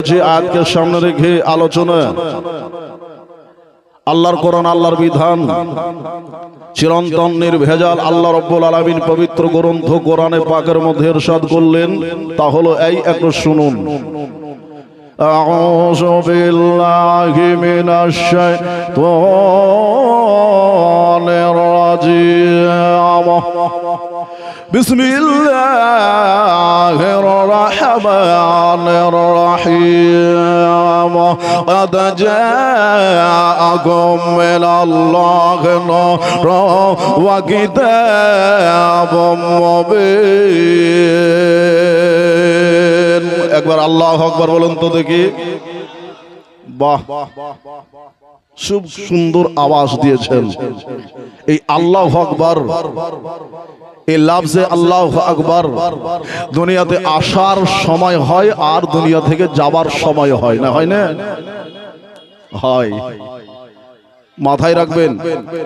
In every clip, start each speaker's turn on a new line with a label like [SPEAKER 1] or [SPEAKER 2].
[SPEAKER 1] যে আয়াতকে সামনে রেখে আলোচনা আল্লাহর কোরআন আল্লাহর বিধান চিরন্তন নির্ভেজাল আল্লাহ রব্বুল আলামিন পবিত্র গ্রন্থ কোরআনে পাকের মধ্যে ইরশাদ করলেন তা হলো এই একটু শুনুন أعوذ بالله من الشيطان الرجيم بسم الله الرحمن الرحيم قد جاءكم من الله نور وكتاب مبين একবার আল্লাহ আকবার বলুন তো দেখি বাহ খুব সুন্দর আওয়াজ দিয়েছেন এই আল্লাহ আকবার এই লাফজে আল্লাহ আকবর। দুনিয়াতে আসার সময় হয় আর দুনিয়া থেকে যাবার সময় হয় না হয় না? হয়। মাথায় রাখবেন,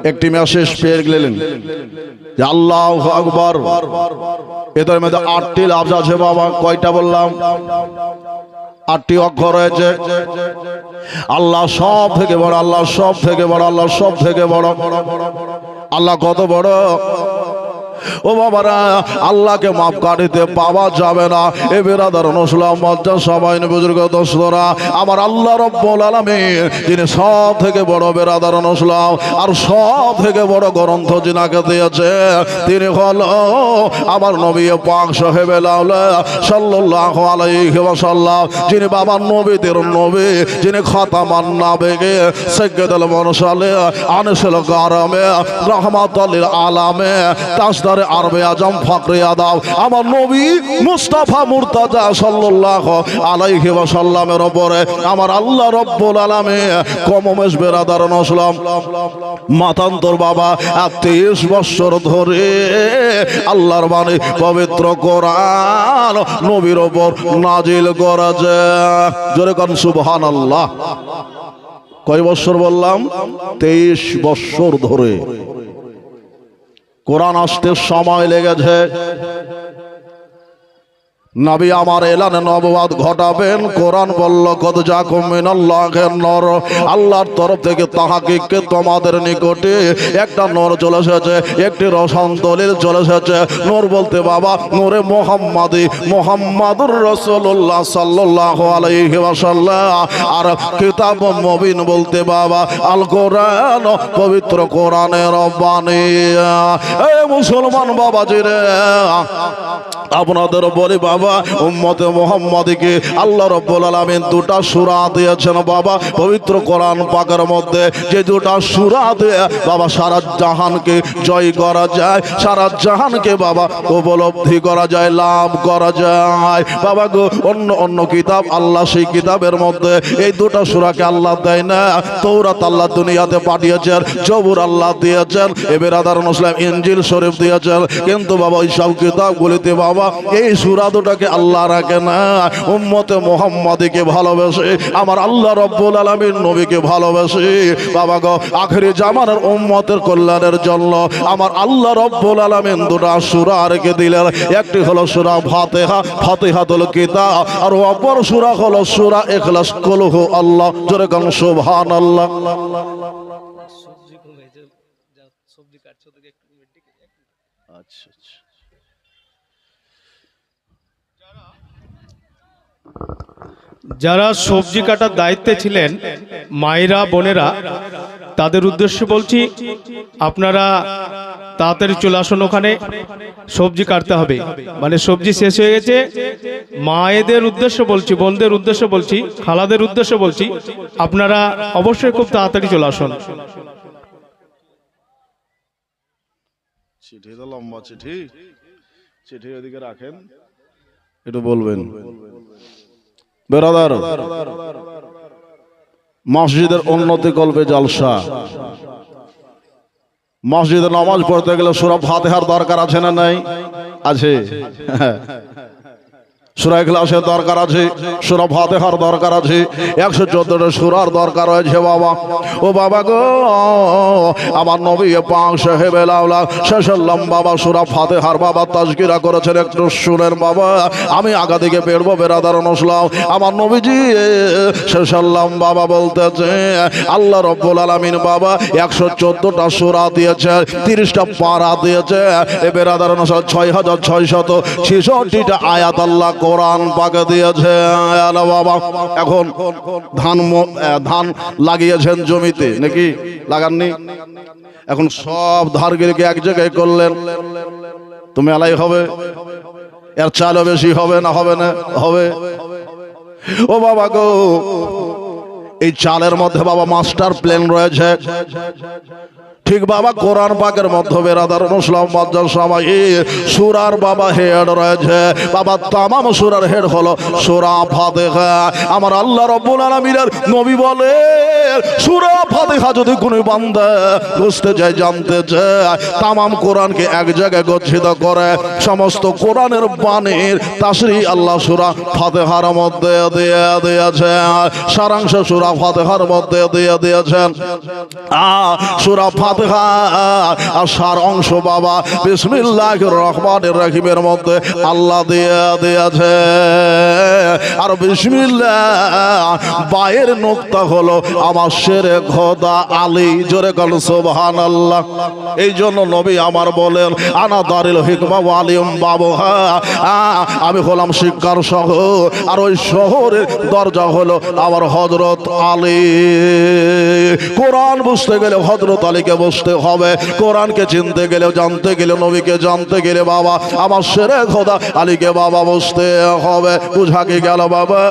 [SPEAKER 1] একটি মেসেজ পেয়ে গেলেন আল্লাহ আকবার। এদের মধ্যে আটটি লাফজ আছে বাবা, কয়টা বললাম? আটটি অক্ষর রয়েছে। আল্লাহ সব থেকে বড়, আল্লাহ সব থেকে বড়, আল্লাহ সব থেকে বড়। আল্লাহ কত বড়? ও বাবারা, আল্লাহকে মাফ কাটিতে পাওয়া যাবে না। এ বেরাদার নসলাম মজ্জা সবাই বুজুর্গ দোস্তরা, আমার আল্লাহ রব্বুল আলামিন, যিনি সব থেকে বড় বেরাদার নসলাম আর সব থেকে বড় গ্রন্থ যিনাকে দিয়েছে, তিনি হল আমার নবী পাক সাহেবে সাল্লাল্লাহু আলাইহি ওয়াসাল্লাম, যিনি বাবার নবীদের নবী, যিনি খাতামান নাবিগে, সাইয়্যিদুল মুরসালিন, আনিসুল কারামে, রাহমাতুল আলামে তাসদারে আরবে আজম ফকরে আদাব। আমার নবী মুস্তাফা মুর্তাজা সাল্লাল্লাহু আলাইহি ওয়াসাল্লামের উপরে আমার আল্লাহ রব্বুল আলামিন কমমেশ বেরাদার নসলাম। মাতান্তর বাবা তেইশ বছর ধরে আল্লাহর বাণী পবিত্র কোরআন নবীর ওপর নাজিল করা জোরে কান সুবহান আল্লাহ কয় বছর বললাম? তেইশ বছর ধরে। কোরআন আসতে সময় লেগেছে। নবী আমার এলানে নববাদ ঘটাবেন। কোরআন বলল কত কমিন নর। আল্লাহর তরফ থেকে তাহাকিকে তোমাদের নিকটে একটা নর চলে এসেছে, একটি রসন দলিল চলে এসেছে। নূর বলতে, বাবা, নূরে মোহাম্মদি, মোহাম্মদুর রসুল্লাহ সাল্লাহ আলাইহি আর কিতাব মবিন বলতে, বাবা, আল কোরআন পবিত্র কোরআনের বাণী। এ মুসলমান বাবাজি রে আপনাদের বলি, বাবা উম্মতে মোহাম্মদকে আল্লাহ রব্বুল আলামিন দুটা সূরা দিয়েছেন বাবা, পবিত্র কোরআন পাকের মধ্যে যে দুটা সূরা দিয়ে বাবা সারা জাহানকে জয় করা যায়, সারা জাহানকে বাবা উপলব্ধি করা যায়, লাভ করা যায়। বাবা গো, অন্য অন্য কিতাব আল্লাহ সেই কিতাবের মধ্যে এই দুটো সূরাকে আল্লাহ দেয় না। তৌরাত আল্লাহ দুনিয়াতে পাঠিয়েছেন জবুর আল্লাহ দিয়েছেন এবার আদার মুসলিম ইনজিল শরীফ দিয়েছেন। কিন্তু বাবা ওই সব কিতাবগুলিতে বাবা এই সূরা দুটাকে আল্লাহ রাখে না উম্মতে মোহাম্মদীকে ভালোবাসে আমার আল্লাহ রব্বুল আলামিন নবীকে ভালোবাসে বাবা গো আখেরি জামানের উম্মতের কল্যাণের জন্য আমার আল্লাহ রব্বুল আলামিন দুটা সুরা রেখে দিলেন। একটি হলো সূরা ফাতিহা ফাতিহাতুল কিতাব আর অপর সুরা হলো সুরা ইখলাস। কুলহু আল্লাহ জোরে গান
[SPEAKER 2] তোকে একটু মিনিট
[SPEAKER 1] আচ্ছা আচ্ছা
[SPEAKER 2] যারা সবজি কাটার দায়িত্বে ছিলেন, মায়েরা, বোনেরা, তাদের উদ্দেশ্যে বলছি, আপনারা তাড়াতাড়ি চলে আসুন ওখানে, সবজি কাটতে হবে। মানে সবজি শেষ হয়ে গেছে, মায়েদের উদ্দেশ্য বলছি, বোনদের উদ্দেশ্য বলছি, খালাদের উদ্দেশ্য বলছি, আপনারা অবশ্যই খুব তাড়াতাড়ি চলে আসুন।
[SPEAKER 1] চিঠি তো লম্বা চিঠি। চিঠি ওদিকে রাখেন। একটু বলবেন। বেরাদার মসজিদের উন্নতি কল্পে জলসা। মসজিদে নামাজ পড়তে গেলে সুরভ হাতে হার দরকার আছে না নাই? আছে। সুরা ক্লাসের দরকার আছে, সুরা ফাতেহার দরকার আছে, একশো চোদ্দটা সুরার দরকার হয়েছে বাবা। ও বাবা গো, আমার নবী পাক সাহেব লাউলা শেষাল্লাম বাবা সুরা ফাতেহার বাবা তাজকিরা করেছেন, একটু শুনেন বাবা। আমি আগা দিকে বেরবো, বেরাদার নসলাম। আমার নবীজি শেষাল্লাম বাবা বলতেছে, আল্লাহ রব্বুল আলমিন বাবা একশো চোদ্দটা সুরা দিয়েছে, তিরিশটা পারা দিয়েছে। এ বেরাদার নসল ছয় হাজার ছয় শত ছেষট্টিটা আয়াত আল্লাহ কোরআন পাকে দিয়েছে। বাবা, এখন ধান ধান লাগিয়েছেন জমিতে, নাকি লাগাননি? এখন সব ধারগিরিকে এক জায়গায় করলেন। তুমি আলাই হবে, এর চালও বেশি হবে না হবে না, হবে। ও বাবা গো, এই চালের মধ্যে বাবা মাস্টার প্ল্যান রয়েছে। ঠিক বাবা, কোরআন পাকের মধ্যে বেরাদার মুসলাম মজ্জার সময় সুরার বাবা হেড রয়েছে। বাবা, তামাম সুরার হেড হলো সুরা ফাতেহা। আমার আল্লাহ রব্বুল আলামিনের নবী বলে, সুরা ফাতেহা যদি কোনো বান্দা বুঝতে চায় জানতে চায়। তামাম কোরআনকে এক জায়গায় গচ্ছিত করে। সমস্ত কোরআনের বাণীর আল্লাহ সুরা ফাতেহার মধ্যে দিয়ে দিয়েছে সারাংশ সুরা ফাতেহার মধ্যে দিয়ে দিয়েছেন। সুরা ফাতেহা, আর সার অংশ বাবা বিসমিল্লাহ রহমানের রহিমের মধ্যে আল্লাহ দিয়ে দিয়েছে। আর বিসমিল্লাহ, বায়ের নোক্তা হলো আমার শেরে খোদা। আলী, জোরে গেল সোবহান আল্লাহ এই জন্য নবী আমার বলেন, আনা দারিল হিকমা আলিম বাবু। হ্যাঁ আমি হলাম শিক্ষার শহ আর ওই শহরের দরজা হলো আমার হজরত আলী। কোরআন বুঝতে গেলে হজরত আলীকে বুঝতে হবে, কোরআনকে চিনতে গেলে, জানতে গেলে, নবীকে জানতে গেলে বাবা, আমার সেরে খোদা আলীকে বাবা বুঝতে হবে। বুঝা কি গেল বাবা?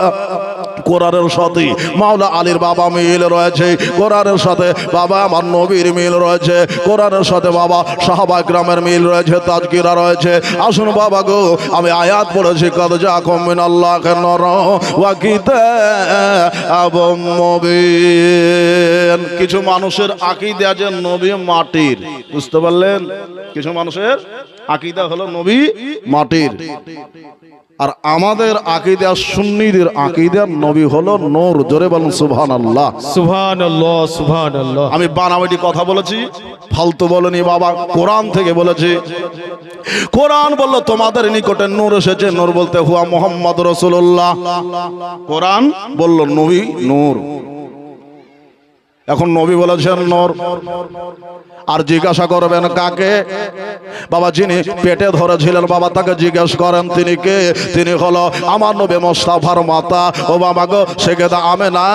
[SPEAKER 1] কোরআনের সাথে মাওলা আলীর বাবা মিল রয়েছে, কোরআনের সাথে বাবা আমার নবীর মিল রয়েছে, কোরআনের সাথে বাবা সাহাবা গ্রামের মিল রয়েছে, তাজকিরা রয়েছে। আসুন বাবা গো, আমি আয়াত পড়েছি কদ যা কমিন আল্লাহ নর ওয়াকিতে কিছু মানুষের আকিদা যে নবী মাটির, বুঝতে পারলেন? কিছু মানুষের আকিদা হলো নবী মাটির। আর আমাদের আকিদা সুন্নিদের আকিদা নবী হলো নূর জোরে বলুন সুবহান আল্লাহ
[SPEAKER 2] সুভান আল্লাহ সুভান আল্লাহ
[SPEAKER 1] আমি বানাবাটি কথা বলেছি ফালতু বলেনি বাবা কোরআন থেকে বলেছি। কোরআন বলল তোমাদের নিকটে নূর এসেছে। নূর বলতে হুয়া মোহাম্মদ রসুল্লাহ কোরআন বলল নবী নূর। এখন নবী বলেছেন নূর। আর জিজ্ঞাসা করবেন কাকে? বাবা, যিনি পেটে ধরেছিলেন, বাবা, তাকে জিজ্ঞেস করেন, তিনি কে? তিনি হলো আমার নবী মোস্তাফার মাতা। ও বাবা গো সেকেদা আমে না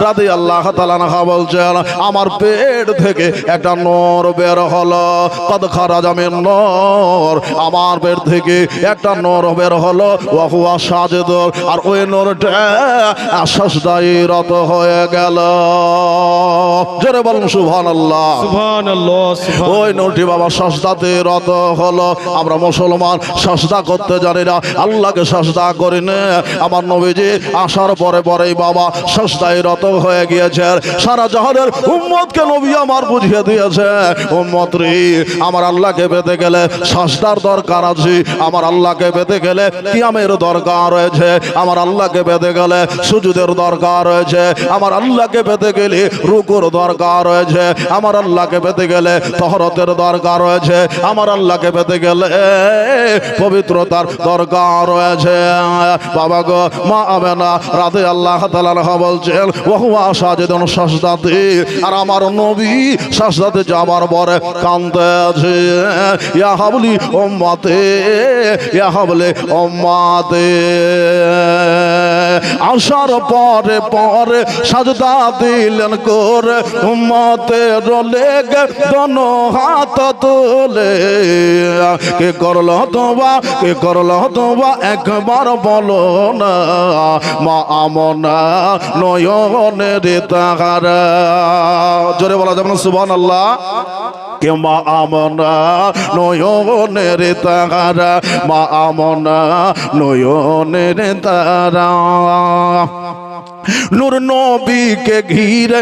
[SPEAKER 1] রাদি আল্লাহ তালানহা বলছেন, আমার পেট থেকে একটা নর বের হলো। কদ খারাজ আমি নর। আমার পেট থেকে একটা নর বের হলো। ওয়াহুয়া আর ওই নরটা আশ্বাসদায়ী রত হয়ে গেল। জোরে বলুন সুভান আল্লাহ
[SPEAKER 2] সুভান আল্লাহ
[SPEAKER 1] ওই নটি বাবা সস্তাতে রত হলো। আমরা মুসলমান সস্তা করতে জানি না। আল্লাহকে সস্তা করি না আমার নবীজি আসার পরে পরেই বাবা সস্তায় রত হয়ে গিয়েছে সারা জাহানের উম্মতকে নবী আমার বুঝিয়ে দিয়েছে। উম্মত রে আমার আল্লাহকে পেতে গেলে সস্তার দরকার আছে। আমার আল্লাহকে পেতে গেলে কিয়ামের দরকার রয়েছে। আমার আল্লাহকে পেতে গেলে সুজুদের দরকার রয়েছে। আমার আল্লাহকে পেতে গেলে রুকুর দরকার রয়েছে। আমার আল্লাহকে পেতে গেলে তহরতের দরকার রয়েছে। আমার আল্লাহকে পেতে গেলে পবিত্রতার দরকার রয়েছে। বাবা গো, মা আবেনা রাতে আল্লাহ বলছেন, ওহুয়া সাজেদন সস্তাতে আর আমার নবী সস্তাতে যাবার পরে কান্দতে আছে। ইয়া হাবলি ওম্মাতে ইয়া হাবলে ওম্মাতে আসার পরে পরে সাজদা দিলেন করে উম্মতে রলে দন হাত তোলে। কে করল তোমা কে করল তোমা একবার বলো না। মা আমনা নয়নের তাহারা। জোরে বলা যাবে না সুবহান আল্লাহ কে মা আমনা নয়নের তাহারা। মা আমনা নয়নের তারা। নূর নবীকে ঘিরে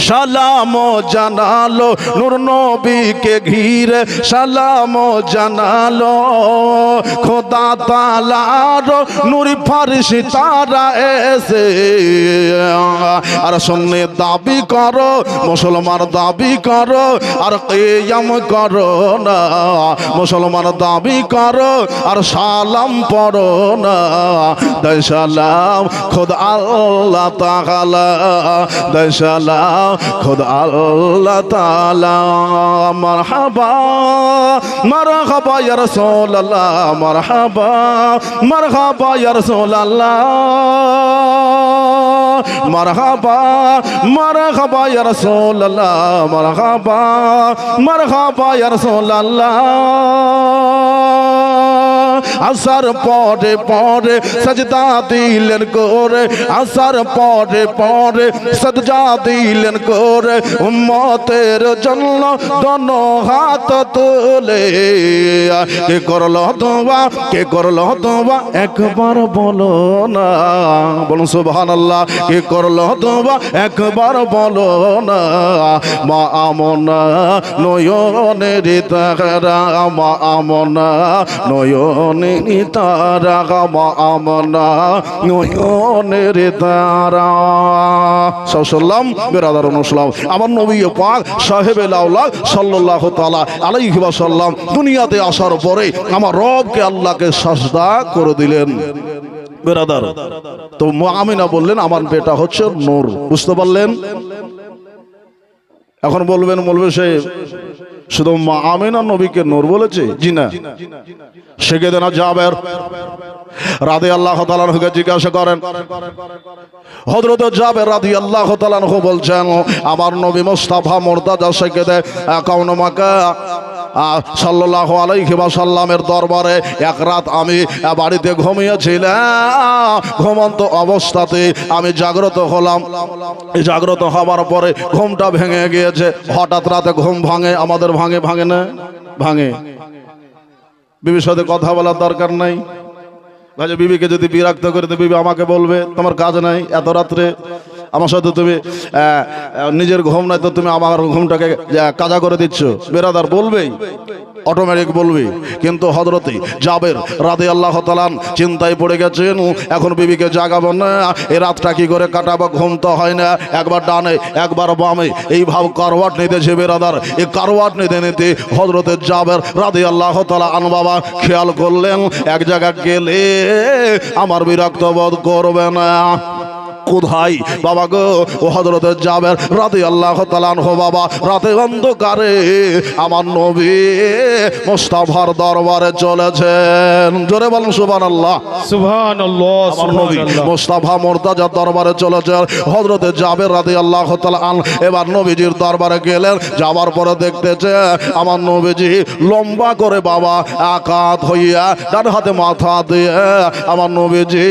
[SPEAKER 1] সালাম জানালো। নূর নবীকে ঘিরে সালাম জানালো। খোদা তালার নূর ফারিসি তারা এসে। আর সন্নে দাবি করো, মুসলমান দাবি করো, আর কেয়াম করো না। মুসলমান দাবি করো, আর সালাম পড়ো না। সালাম খুদ তাআলা দয় সালাম খুদ আল্লাহ তাআলা, মারহাবা মারহাবা ইয়া রাসূলুল্লাহ, মারহাবা মারহাবা ইয়া রাসূলুল্লাহ, মারহাবা মারহাবা ইয়া রাসূলুল্লাহ, মারহাবা মারহাবা ইয়া রাসূলুল্লাহ। আসার পরে পরে সজদা দিলেন করে, আসার পরে পরে সজদা দিলেন করে, উম্মতের জন্য দন হাত তুলে। কে করল তোমা কে করল তোমা একবার বলো না। বলুন সুবহানাল্লাহ, কে করল তোমা একবার বলো না। মা আমনা নয়নের তারা মা আমনা নয়নের তারা মা আমনা নয়নের তারা সাল্লাম বেরাদার অনুসলাম আমার নবী পাক সাহেব আল্লাহ সাল্লাহ তালা আলাইহি সাল্লাম দুনিয়াতে আসার পরে আমার রবকে আল্লাহকে সাজদা করে দিলেন। বেরাদার, তো আমিনা বললেন, আমার বেটা হচ্ছে নূর। বুঝতে পারলেন? এখন বলবেন, বলবে সে শুধু মা আমিনা নবীকে নূর বলেছে? জিনা না। দেনা না যাবের রাধে আল্লাহ তালানহুকে জিজ্ঞাসা করেন হজরত জাবের রাধি আল্লাহ তালানহু বলছেন, আমার নবী মোস্তাফা মোর্তাজা শেখে দেয় কাউন মাকা সাল্লাহ আলাইহি সাল্লামের দরবারে এক রাত আমি বাড়িতে ঘুমিয়েছিলাম। ঘুমন্ত অবস্থাতে আমি জাগ্রত হলাম। জাগ্রত হওয়ার পরে ঘুমটা ভেঙে গিয়েছে। হঠাৎ রাতে ঘুম ভাঙে, আমাদের ভাঙে ভাঙে না? ভাঙে। বিবির সাথে কথা বলার দরকার নাই। ভাই বিবিকে যদি বিরক্ত করে, তো বিবি আমাকে বলবে, তোমার কাজ নাই, এত রাত্রে আমার সাথে তুমি নিজের ঘুম নাই তো তুমি আমার ঘুমটাকে কাজা করে দিচ্ছ। বেরাদার বলবেই অটোমেটিক বলবি কিন্তু হজরতে জাবের রাধে আল্লাহ তালান চিন্তায় পড়ে গেছেন, এখন বিবিকে জাগাবো না, এ রাতটা কি করে কাটাবো, ঘুম তো হয় না। একবার ডানে, একবার বামে, এই ভাব কারওয়াট নিতেছে বেরাদার এই কারওয়াট নিতে নিতে হজরতে জাবের রাধে আল্লাহ তালা আন বাবা খেয়াল করলেন, এক জায়গা গেলে আমার বিরক্ত বোধ করবে না। কোথায়? বাবা গো ও হজরতে যাবেন রাতে আল্লাহ তালান হো বাবা রাতে অন্ধকারে আমার নবী মোস্তাফার দরবারে চলেছেন। জোরে বলুন সুবান আল্লাহ
[SPEAKER 2] আল্লাহ
[SPEAKER 1] নবী মোস্তাফা মোরতাজার দরবারে চলেছেন। হজরতে জাবের রাতে আল্লাহ আন এবার নবীজির দরবারে গেলেন। যাওয়ার পরে দেখতেছে আমার নবীজি লম্বা করে বাবা আকাত হইয়া ডান হাতে মাথা দিয়ে আমার নবীজি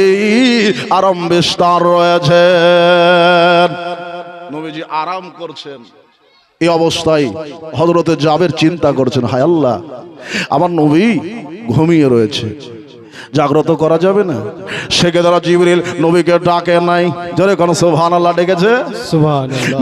[SPEAKER 1] আরাম বিস্তার রয়েছে। নবীজি আরাম করছেন। এই অবস্থায় হজরতে জাবের চিন্তা করছেন হায় আল্লাহ আমার নবী ঘুমিয়ে রয়েছে। জাগ্রত করা যাবে না। সেকে দ্বারা জিবরিল নবীকে ডাকে নাই জোরে কোন সোভান আল্লাহ ডেকেছে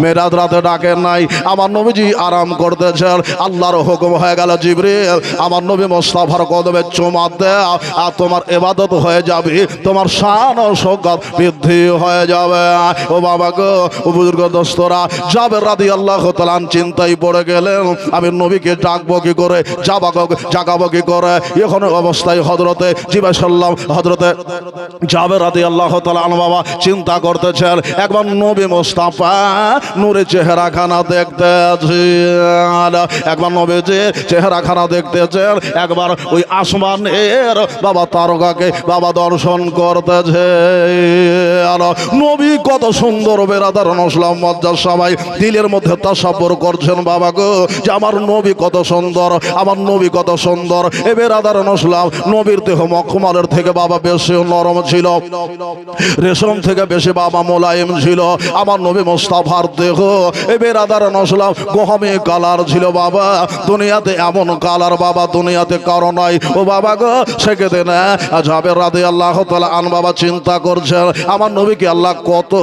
[SPEAKER 1] মেরাজ রাতে ডাকে নাই আমার নবীজি আরাম করতেছেন আল্লাহর হুকুম হয়ে গেল জিবরিল আমার নবী মোস্তাফার কদমে চুমা দেও আর তোমার এবাদত হয়ে যাবে তোমার শান ও সৌগত বৃদ্ধি হয়ে যাবে। ও বাবা গো ও বুজুর্গ দোস্তরা যাবে রাদি আল্লাহ তালান চিন্তায় পড়ে গেলেন আমি নবীকে ডাকবো কি করে যাবাগো জাগাবো কি করে? এখন অবস্থায় হজরতে জিবা সাল্লাম হজরতে যাবে রাদি আল্লাহ তালান বাবা চিন্তা করতেছেন, একবার নবী মোস্তাফা নূরে চেহারা খানা দেখতেছেন একবার নবী যে চেহারা খানা দেখতেছেন, একবার ওই আসমানের বাবা তারকাকে বাবা দর্শন করতেছে নবী কত সুন্দর বেরাদার নসলাম মজ্জার সবাই দিলের মধ্যে তাসাব্বর করছেন বাবা গো, যে আমার নবী কত সুন্দর, আমার নবী কত সুন্দর। এ বেরাদার নসলাম নবীর দেহ মখ মখমলের থেকে বাবা বেশি নরম ছিল। রেশম থেকে বেশি বাবা মোলায়েম ছিল। আমার নবী মোস্তাফার দেহ, এ বেরাদার নসলাম গহমে কালার ছিল বাবা। দুনিয়াতে এমন কালার বাবা, দুনিয়াতে কারও নয় ও বাবা গো সেক্ষেত্রে না। যাবে রাধে আল্লাহ তালা আন বাবা চিন্তা করছেন, আমার নবীকে আল্লাহ কত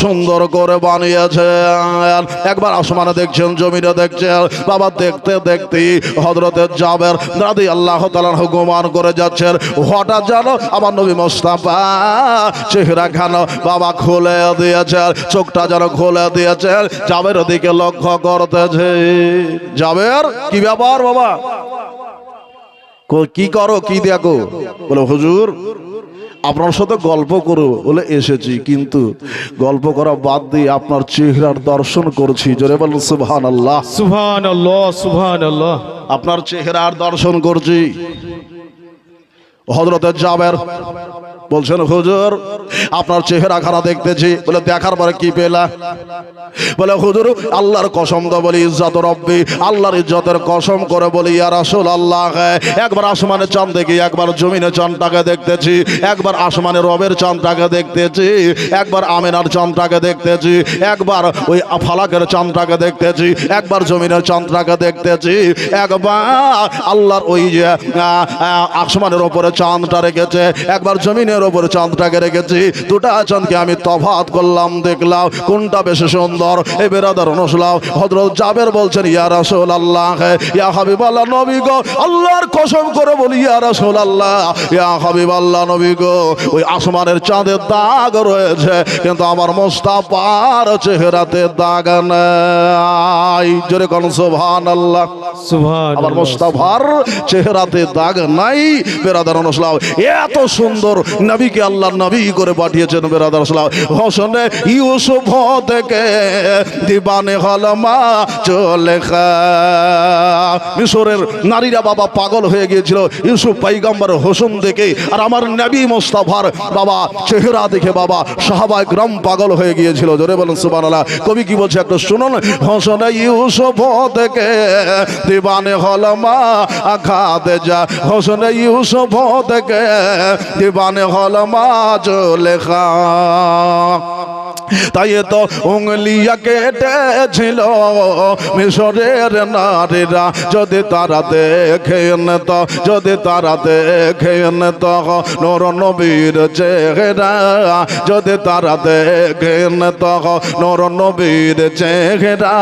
[SPEAKER 1] সুন্দর করে বানিয়েছে একবার আসমানে দেখছেন, জমিনে দেখছেন। বাবা দেখতে দেখতে হজরতের যাবের রাধে আল্লাহ তালা হুকুমান করে যাচ্ছেন হঠাৎ জানো আমার নবী মোস্তাফা চেহারা খানো বাবা খুলে দিয়েছেন চোখটা যেন খুলে দিয়েছেন যাবের দিকে লক্ষ্য করতেছে। যাবের কি ব্যাপার বাবা? কো- করো কি দেখো? বলে হুজুর আপনার সাথে গল্প করো বলে এসেছি কিন্তু গল্প করা বাদ দিয়ে আপনার চেহারার দর্শন করছি জোরে বলুন সুবহান আল্লাহ
[SPEAKER 2] সুবহান আল্লাহ সুবহান আল্লাহ
[SPEAKER 1] আপনার চেহারার দর্শন করছি। হজরতের যাবের বলছেন, হুজুর, আপনার চেহারা খারাপ দেখতেছি। বলে, দেখার পরে কি পেলা? বলে, হুজুর, আল্লাহর কসম তো বলি, ইজ্জত রব্বি, আল্লাহর ইজ্জতের কসম করে বলি, ইয়া রাসূল আল্লাহ একবার আসমানে চাঁদ দেখি একবার জমিনে চাঁদটাকে দেখতেছি, একবার আসমানে রবের চাঁদটাকে দেখতেছি, একবার আমিনার চাঁদটাকে দেখতেছি, একবার ওই ফালাকের চাঁদটাকে দেখতেছি, একবার জমিনের চাঁদটাকে দেখতেছি, একবার আল্লাহর ওই যে আসমানের ওপরে চাঁদটা রেখেছে, একবার জমিনের ওপরে চাঁদটাকে রেখেছি। দুটা চাঁদকে আমি তফাত করলাম দেখলাম কোনটা বেশি সুন্দর। এই বেরাদার অনুসলাম হজরত জাবের বলছেন ইয়া রাসূল আল্লাহ ইয়া হাবিব আল্লাহ নবী গো আল্লাহর কসম করে বলি ইয়া রাসূল আল্লাহ ইয়া হাবিব আল্লাহ নবী গো ওই আসমানের চাঁদের দাগ রয়েছে কিন্তু আমার মোস্তাফার চেহারাতে দাগ নাই। জোরে কোন সুবহান আল্লাহ
[SPEAKER 2] সুবহান
[SPEAKER 1] আমার মোস্তাফার চেহারাতে দাগ নাই বেরাদার অনুসলাম এত সুন্দর নবীকে আল্লাহ নবী করে পাঠিয়েছেন বেরাদার হোসনে ইউসুফ থেকে দিবানে হলমা চলে। মিশরের নারীরা বাবা পাগল হয়ে গিয়েছিল। ইউসুফ পাইগাম্বার হোসেন দেখে, আর আমার নবী মোস্তাফার বাবা চেহারা দেখে বাবা সাহাবায় গ্রাম পাগল হয়ে গিয়েছিল। জোরে বলুন সুবহানাল্লাহ। কবি কি বলছে একটু শুনুন? হোসনে ইউসুফ থেকে দিবানে হলমা আঘাতে যা। হোসনে ইউসুফ থেকে দিবানে হলমা চলে খা তাই তো উঙ্গলিয়া কেটেছিল মিশরের নারীরা। যদি তারা দেখেন তো, যদি তারা দেখেন তো, নর নবীর চেহারা। যদি তারা দেখেন তো, নর নবীর চেহারা।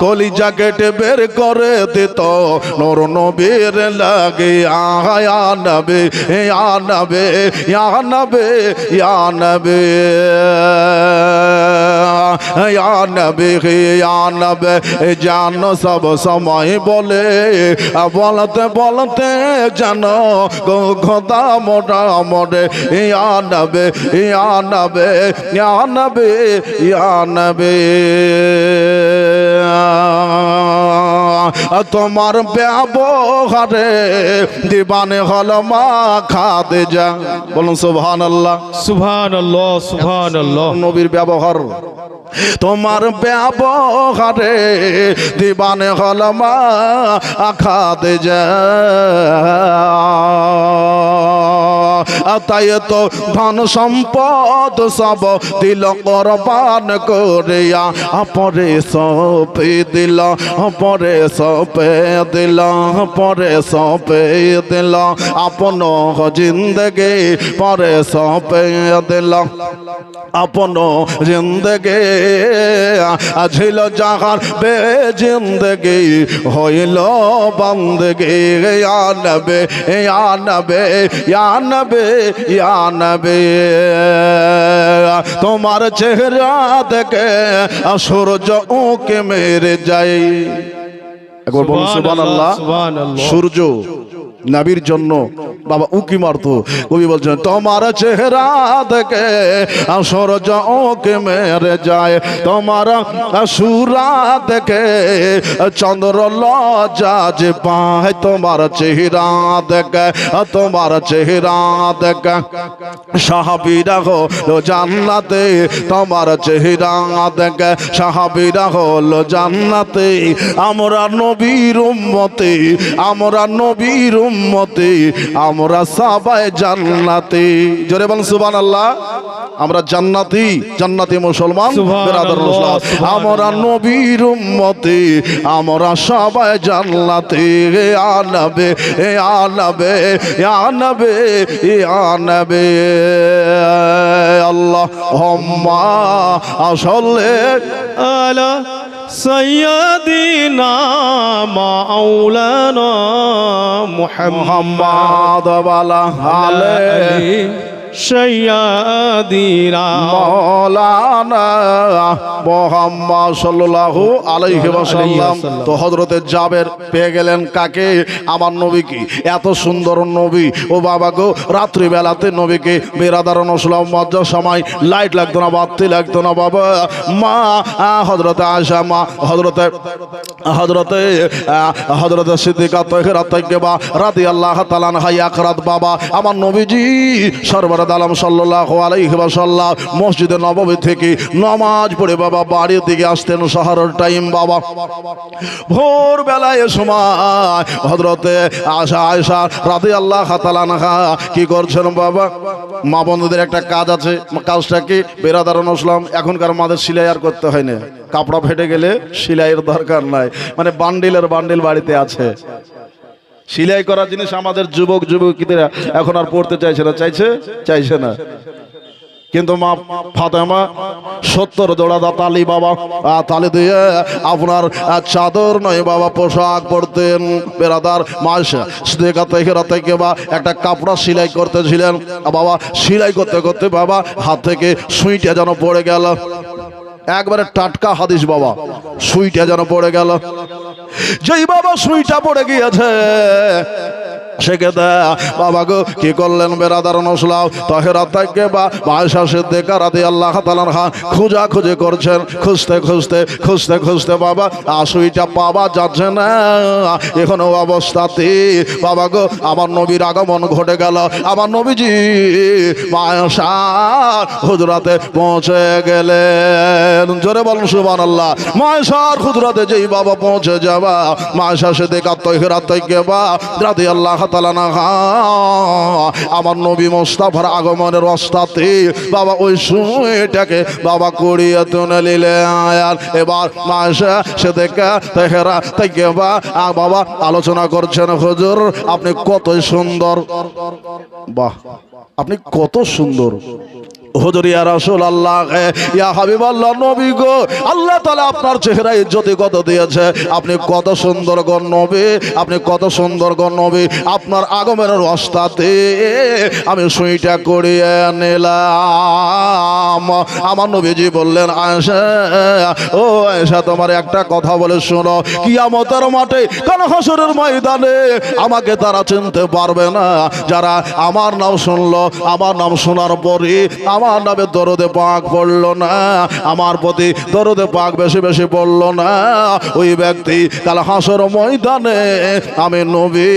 [SPEAKER 1] কলিজা কেটে বের করে দিত, নর নবীর লাগে আয়া নবে, ইয়া নবে, ইয়া ইয়া নবে ইয়া নবে জানো সব সময় বলে বলতে বলতে জানো খোদা মোটা মোটে, ইয়া নবে ইয়া নবে ইয়া নবে ইয়া নবে। তোমার ব্যবহারে দিবানে হল মা খাদে যা বলুন সুবহান আল্লাহ
[SPEAKER 2] সুবহান আল্লাহ সুবহান আল্লাহ
[SPEAKER 1] নবীর ব্যবহার। তোমার ব্যবহারে দিবানে হল মা খাদে যা তাই তো ধন সম্পদ সব দিল, করবান করিয়া পরে সপে দিল, পরে সপে দিল, পরে সপে দিল। আপন জিন্দগে পরে সপে দিল। আপন জিন্দগে ছিল যাহার বে জিন্দগি হইল বন্দগে। আনবে আনবে ইয়া নবে। তোমার চেহারা দেখে সূর্য উকে মেরে যায়। একবার বলুন সুবহানাল্লাহ।
[SPEAKER 2] সুবহানাল্লাহ।
[SPEAKER 1] সূর্য নাবির জন্য বাবা উকি মারতো। কবি বলছেন, তোমার চেহারা দেখে সূর্য ওকে মেরে যায়। তোমার সুরা দেখে চন্দ্র লজ্জা যে পায়। তোমার চেহারা দেখে, তোমার চেহারা দেখে। সাহাবিরা হলো জান্নাতে, তোমার চেহারা দেখে। সাহাবিরা হলো জান্নাতে। আমরা নবীর উম্মতে, আমরা নবীর উম্মতে উম্মতে আমরা সবাই জান্নাতে। জোরে বল সুবহানাল্লাহ। আমরা জান্নাতি জান্নাতি মুসলমান আমরা নবীর উম্মতে আমরা সবাই জান্নাতে। আনাবে এ আনাবে আনাবে এ আনাবে। আল্লাহ হম্মা আসলে
[SPEAKER 2] আলা سيدنا مولانا محمد,
[SPEAKER 1] محمد ولا عليه
[SPEAKER 2] সৈয়াদিরা।
[SPEAKER 1] মৌলানা মোহাম্মদ সাল্লাল্লাহু আলাইহি তো হযরতে জাবের পেয়ে গেলেন কাকে? আমার নবী কি? এত সুন্দর নবী। ও বাবা রাত্রিবেলাতে নবীকে বেরাদার নসলাম মজ্জার সময় লাইট লাগতো না বাতি লাগতো না বাবা। মা হজরতে আসা মা হজরতে হযরতে হযরতে সিদ্দিকা তাহরা তাইয়্যিবা রাদিয়াল্লাহু তাআলা হাইয়া বাবা। আমার নবীজি সর্ব সরবরাত আলম সাল্লাল্লাহু আলাইহি ওয়াসাল্লাম। মসজিদে নববী থেকে নমাজ পড়ে বাবা, বাড়ির দিকে আসতেন শহরের টাইম বাবা। ভোর বেলায় এ সময় হযরতে আশা, আয়েশা রাদিয়াল্লাহু তাআলা আনহা কি করছেন বাবা? মা বন্ধুদের একটা কাজ আছে। কাজটা কি? বেরাদার আসলাম এখনকার মাদের সিলাই আর করতে হয় না। কাপড়া ফেটে গেলে সেলাইয়ের দরকার নাই। মানে বান্ডিলের বান্ডিল বাড়িতে আছে। সেলাই করা জিনিস আমাদের যুবক যুবকীদের এখন আর পড়তে চাইছে না। চাইছে? চাইছে না। কিন্তু মা ফাতেমা, সত্তর জোড়া দা তালি বাবা তালি দিয়ে আপনার চাদর নয় বাবা, পোশাক পরতেন। বেরাদার মাস দেখা থেকে থেকে বা একটা কাপড়া সেলাই করতেছিলেন। বাবা, সেলাই করতে করতে বাবা, হাত থেকে সুইটা যেন পড়ে গেল। একবারে টাটকা হাদিস বাবা। সুইটা যেন পড়ে গেল। যেই বাবা সুইটা পড়ে গিয়েছে সেক্ষেত্রে বাবা গো, কি করলেন বেরাদার নসলাও? তহেরা থেকে বা বায়সা সিদ্দিকা রাতে আল্লাহ তালার হা খুঁজা খুঁজে করছেন। খুঁজতে খুঁজতে খুঁজতে খুঁজতে বাবা আসুইটা পাওয়া যাচ্ছে না। এখনও অবস্থাতে বাবা গো, আমার নবীর আগমন ঘটে গেল। আমার নবীজি বায়সা হুজরাতে পৌঁছে গেলেন। জোরে বলুন সুবান আল্লাহ মায়সার হুজরাতে যেই বাবা পৌঁছে যাবা মায়সা সে দেখা তৈরা তৈকে বা রাতে আল্লাহ আমার নবী মোস্তাফার আগমনের অস্তাতে বাবা ওই সময়টাকে বাবা করিয়ে তুলে নিলে আয়ার। এবার মাসে সে দেখে তেহেরা বাবা আলোচনা করছেন, হজুর, আপনি কত সুন্দর। বাহ, আপনি কত সুন্দর। হুজুর ইয়া রাসূল আল্লাহ ইয়া নবী গো, আল্লাহ আপনার চেহারা ইজ্জতি কত দিয়েছে। আপনি কত সুন্দর গণ নবী, আপনি কত সুন্দর গণ নবী, আপনার আগমনের অস্তাতে আমি সুইটা করিয়ে নিলাম। আমার নবীজি বললেন ও আয়েশা, তোমার একটা কথা বলে শোনো। কিয়ামতের মাঠে কারণ হাসরের ময়দানে আমাকে তারা চিনতে পারবে না। যারা আমার নাম শুনলো, আমার নাম শোনার পরে আমার নামে দরদে পাক পড়ল না। আমার প্রতি দরদে পাক বেশি বেশি পড়ল না। ওই ব্যক্তি কাল হাসর ময়দানে আমি নবী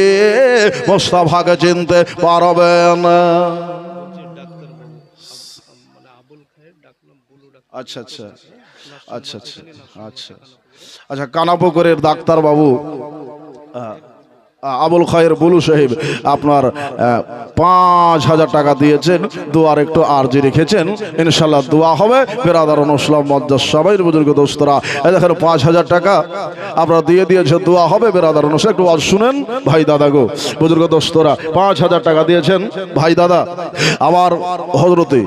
[SPEAKER 1] মোস্তাফাকে চিনতে পারবে না। আচ্ছা আচ্ছা আচ্ছা আচ্ছা আচ্ছা। আচ্ছা কানাপুকুরের ডাক্তার বাবু আবুল খায়ের বুলু সাহেব আপনার পাঁচ হাজার টাকা দিয়েছেন, দোয়ার একটু আর্জি রেখেছেন ইনশাল্লাহ দোয়া হবে। বেরাদার অনুসলাম মজ্জাস সবাই বুজুর্গ দোস্তরা দেখেন পাঁচ হাজার টাকা আপনারা দিয়ে দিয়েছে, দোয়া হবে। বেরাদার অনুসলাম একটু আজ শুনেন। ভাই দাদা গো, বুজুর্গ দোস্তরা, পাঁচ হাজার টাকা দিয়েছেন। ভাই দাদা, আমার হজরতে